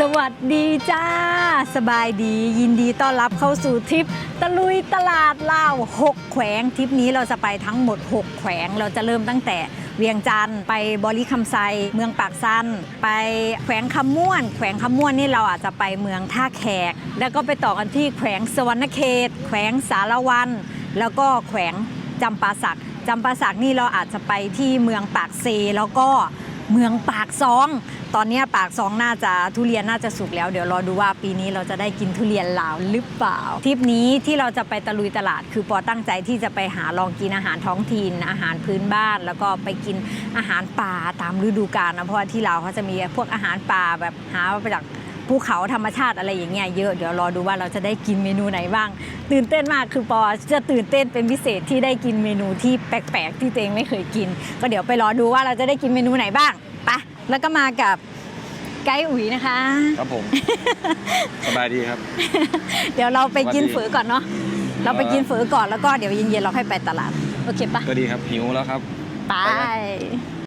สวัสดีจ้า สบายดียินดีต้อนรับเข้าสู่ทริป ตะลุยตลาดลาว 6 แขวงทริปนี้เราจะไปทั้งหมด 6 แขวงเราจะเริ่มตั้งแต่เวียงจันทร์ไปบริคำไซเมืองปากซัน ไปแขวงคำม่วน แขวงคำม่วนนี่เราอาจจะไปเมืองท่าแขก แล้วก็ไปต่อกันที่แขวงสวรรณเขต แขวงสารวัน แล้วก็แขวงจำปาสักจำปาสักนี่เราอาจจะไปที่เมืองปากเซแล้วก็ เมืองปากซอง ตอนนี้ปากซองน่าจะทุเรียนน่าจะสุกแล้ว เดี๋ยวรอดูว่าปีนี้เราจะได้กินทุเรียนลาวหรือเปล่าทริปนี้ที่เราจะไปตะลุยตลาด คือปอตั้งใจที่จะไปหาลองกินอาหารท้องถิ่นอาหารพื้นบ้าน แล้วก็ไปกินอาหารป่าตามฤดูกาลนะเพราะว่าที่ลาวเขาจะมีพวกอาหารป่าแบบหามาจาก ภูเขาธรรมชาติอะไรอย่างเงี้ยเยอะเดี๋ยวรอดูว่าเราจะได้กินเมนูไหนบ้าง ตื่นเต้นมากคือปอจะตื่นเต้นเป็นพิเศษที่ได้กินเมนูที่แปลกๆ ที่ตัวเองไม่เคยกิน ก็เดี๋ยวไปรอดูว่าเราจะได้กินเมนูไหนบ้างไปะแล้วก็มากับไกด์อุ๋ยนะคะ ครับผม สบายดีครับ เดี๋ยวเราไปกินสวัสดีฝือก่อนเนาะเราไปกินฝือก่อนแล้วก็เดี๋ยวเย็นๆเราค่อยไปตลาดโอเคปะก็ดีครับหิวแล้วครับ ไปไป